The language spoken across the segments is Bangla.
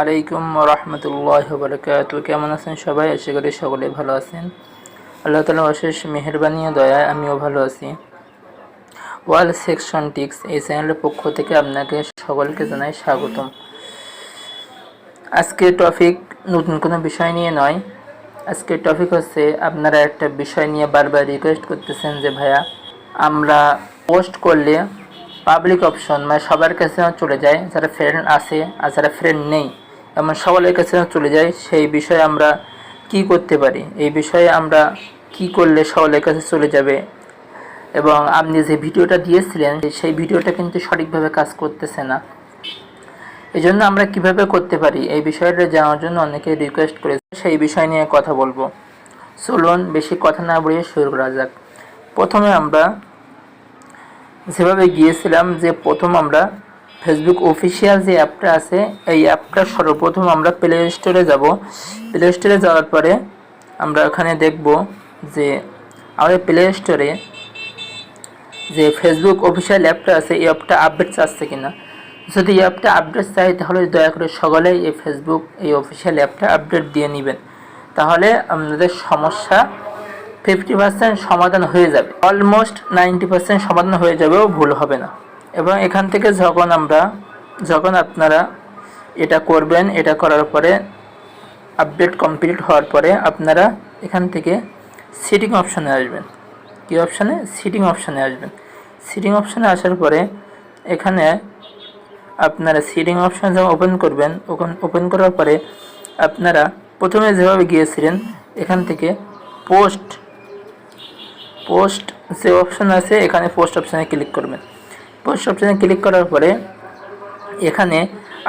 আলাইকুম রহমতুল্লাহ বরকাত কেমন আছেন সবাই? আশা করি সকলে ভালো আছেন। আল্লাহ তালা অশেষ মেহরবানি দয়ায় আমিও ভালো আছি। ওয়াল সেকশন টিক্স এই চ্যানেলের পক্ষ থেকে আপনাকে সকলকে জানাই স্বাগতম। আজকে টপিক নতুন কোনো বিষয় নিয়ে নয়। আজকের টপিক হচ্ছে, আপনারা একটা বিষয় নিয়ে বারবার রিকোয়েস্ট করতেছেন যে, ভাইয়া, আমরা পোস্ট করলে পাবলিক অপশন মানে সবার কাছে চলে যায়, যারা ফ্রেন্ড আছে আর যারা ফ্রেন্ড নেই। এমন সকলের কাছে চলে যায় সেই বিষয়ে আমরা কি করতে পারি? এই বিষয়ে আমরা কি করলে সকলের কাছে চলে যাবে? এবং আপনি যে ভিডিওটা দিয়েছিলেন, সেই ভিডিওটা কিন্তু সঠিকভাবে কাজ করতেছে না। এই জন্য আমরা কীভাবে করতে পারি? এই বিষয়টা জানার জন্য অনেকে রিকোয়েস্ট করেছে, সেই বিষয় নিয়ে কথা বলব। চলুন বেশি কথা না বলিয়ে শুরু করা যাক। প্রথমে আমরা যেভাবে গিয়েছিলাম, যে প্রথম আমরা ফেসবুক অফিসিয়াল যে অ্যাপটা আছে, এই অ্যাপটা সর্বপ্রথম আমরা প্লে স্টোরে যাব। প্লে স্টোরে যাওয়ার পরে আমরা ওখানে দেখব যে আমাদের প্লে স্টোরে যে ফেসবুক অফিসিয়াল অ্যাপটা আছে, এই অ্যাপটা আপডেট চাচ্ছে কিনা। যদি এই অ্যাপটা আপডেট চাই, তাহলে দয়া করে সকলেই এই ফেসবুক এই অফিসিয়াল অ্যাপটা আপডেট দিয়ে নেবেন। তাহলে আপনাদের সমস্যা ফিফটি পার্সেন্ট সমাধান হয়ে যাবে। অলমোস্ট নাইনটি পার্সেন্ট সমাধান হয়ে যাবেও ভুল হবে না। এবং এখান থেকে যখন আমরা, যখন আপনারা এটা করবেন, এটা করার পরে আপডেট কমপ্লিট হওয়ার পরে আপনারা এখান থেকে সিটিং অপশানে আসবেন। কী অপশানে সিটিং অপশানে আসবেন। সিটিং অপশানে আসার পরে এখানে আপনারা সিটিং অপশান যখন ওপেন করবেন, ওখান ওপেন করার পরে আপনারা প্রথমে যেভাবে গিয়েছিলেন, এখান থেকে পোস্ট পোস্ট যে অপশান আছে, এখানে পোস্ট অপশানে ক্লিক করবেন। পোস্ট অপশানে ক্লিক করার পরে এখানে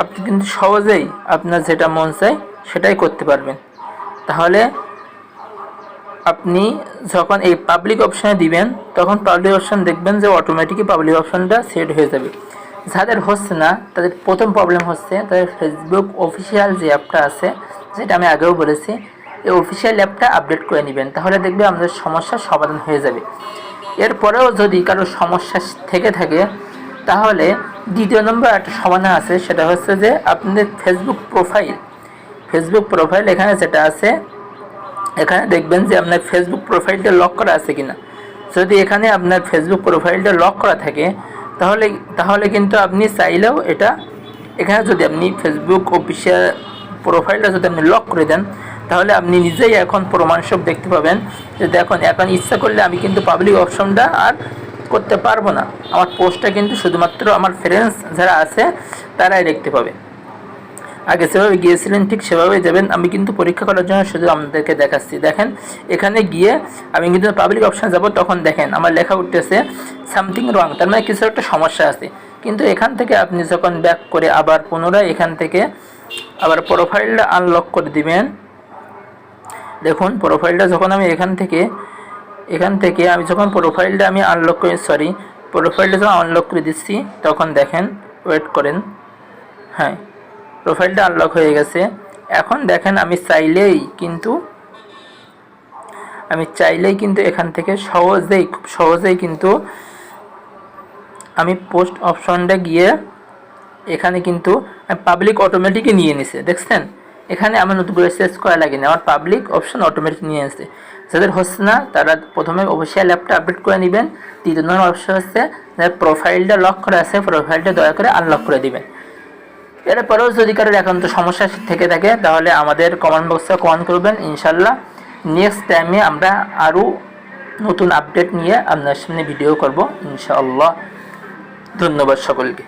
আপনি কিন্তু সহজেই আপনার যেটা মন চায় সেটাই করতে পারবেন। তাহলে আপনি যখন এই পাবলিক অপশানে দিবেন, তখন পাবলিক অপশান দেখবেন যে অটোমেটিকই পাবলিক অপশানটা সেট হয়ে যাবে। যাদের হচ্ছে না, তাদের প্রথম প্রবলেম হচ্ছে তাদের ফেসবুক অফিসিয়াল যে অ্যাপটা আছে, যেটা আমি আগেও বলেছি, এই অফিসিয়াল অ্যাপটা আপডেট করে নেবেন। তাহলে দেখবে আমাদের সমস্যার সমাধান হয়ে যাবে। এরপরেও যদি কারও সমস্যা থেকে থাকে তাহলে দ্বিতীয় নম্বর একটা সমাধান আছে, সেটা হচ্ছে যে আপনাদের ফেসবুক প্রোফাইল ফেসবুক প্রোফাইল এখানে যেটা আছে, এখানে দেখবেন যে আপনার ফেসবুক প্রোফাইলটা লক করা আছে কিনা। যদি এখানে আপনার ফেসবুক প্রোফাইলটা লক করা থাকে, তাহলে তাহলে কিন্তু আপনি চাইলেও এটা, এখানে যদি আপনি ফেসবুক অফিসিয়াল প্রোফাইলটা যদি আপনি লক করে দেন, তাহলে আপনি নিজেই এখন প্রমাণসব দেখতে পাবেন যে দেখুন, এখন ইচ্ছা করলে আমি কিন্তু পাবলিক অপশনটা আর করতে পারব না। আমার পোস্টটা কিন্তু শুধুমাত্র আমার ফ্রেন্ডস যারা আছে, তারাই দেখতে পাবে। আগে সেভাবে গিয়েছিলেন, ঠিক সেভাবে যাবেন। আমি কিন্তু পরীক্ষা করার জন্য শুধু আপনাদেরকে দেখাচ্ছি। দেখেন, এখানে গিয়ে আমি কিন্তু পাবলিক অপশান যাব, তখন দেখেন আমার লেখা উঠতেছে সামথিং রং তার মানে কিছু একটা সমস্যা আছে। কিন্তু এখান থেকে আপনি যখন ব্যাক করে আবার পুনরায় এখান থেকে আবার প্রোফাইলটা আনলক করে দিবেন, দেখুন প্রোফাইলটা যখন আমি এখান থেকে এখান থেকে আমি যখন প্রোফাইলটা আমি আনলক করে সরি প্রোফাইলটা যখন আনলক করে দিচ্ছি, তখন দেখেন ওয়েট করেন হ্যাঁ প্রোফাইলটা আনলক হয়ে গেছে। এখন দেখেন, আমি চাইলেই কিন্তু, আমি চাইলেই কিন্তু এখান থেকে সহজেই, খুব সহজেই কিন্তু আমি পোস্ট অপশনটা গিয়ে এখানে কিন্তু পাবলিক অটোমেটিকই নিয়ে নিছে, দেখছেন? এখানে আমার নতুন করে সেস করা লাগেনি আমার পাবলিক অপশন অটোমেটিক নিয়ে আসছে। যাদের হচ্ছে না, তারা প্রথমে অবশ্যই ল্যাপটা আপডেট করে নেবেন। দ্বিতীয় নম্বর অপশন হচ্ছে প্রোফাইলটা লক করা আছে প্রোফাইলটা দয়া করে আনলক করে দিবেন। এরপরেও যদি কারোর একান্ত সমস্যা থেকে থাকে, তাহলে আমাদের কমেন্ট বক্সে কমেন্ট করবেন ইনশাল্লাহ নেক্সট টাইমে আমরা আরও নতুন আপডেট নিয়ে আপনার সামনে ভিডিও করব, ইনশাআল্লাহ। ধন্যবাদ সকলকে।